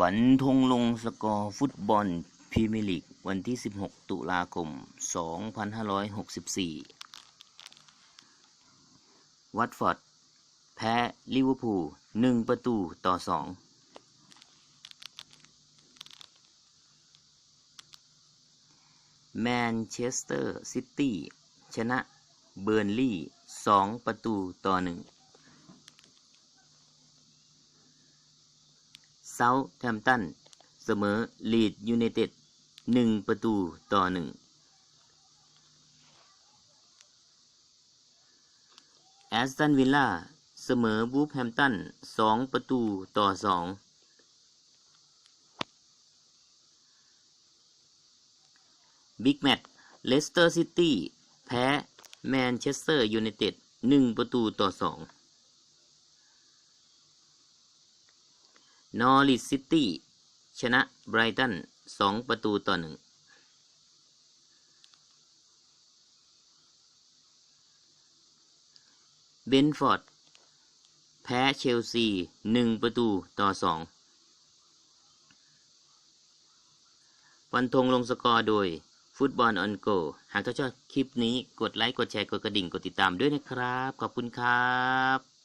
ฝันธงลงสกอร์ฟุตบอลพรีเมียร์ลีกวันที่ 16 ตุลาคม 2564 วัตฟอร์ด แพ้ลิเวอร์พูล 1 ประตูต่อ 2แมนเชสเตอร์ซิตี้ชนะเบอร์นลีย์2ประตูต่อ 1 เซาท์แฮมตันเสมอลีดยูไนเต็ดหนึ่งประตูต่อหนึ่งแอสตันวิลล่าเสมอบูฟแฮมตันสองประตูต่อสองบิ๊กแมตช์เลสเตอร์ซิตี้แพ้แมนเชสเตอร์ยูไนเต็ดหนึ่งประตูต่อสอง นอริสซิตี้ชนะไบรตันสองประตูต่อหนึ่งเบนฟอร์ดแพ้เชลซีหนึ่งประตูต่อสองฟันธงลงสกอร์โดยฟุตบอลออนโกหากท่านชอบคลิปนี้กดไลค์ กดแชร์ กดกระดิ่ง กดติดตามด้วยนะครับ ขอบคุณครับ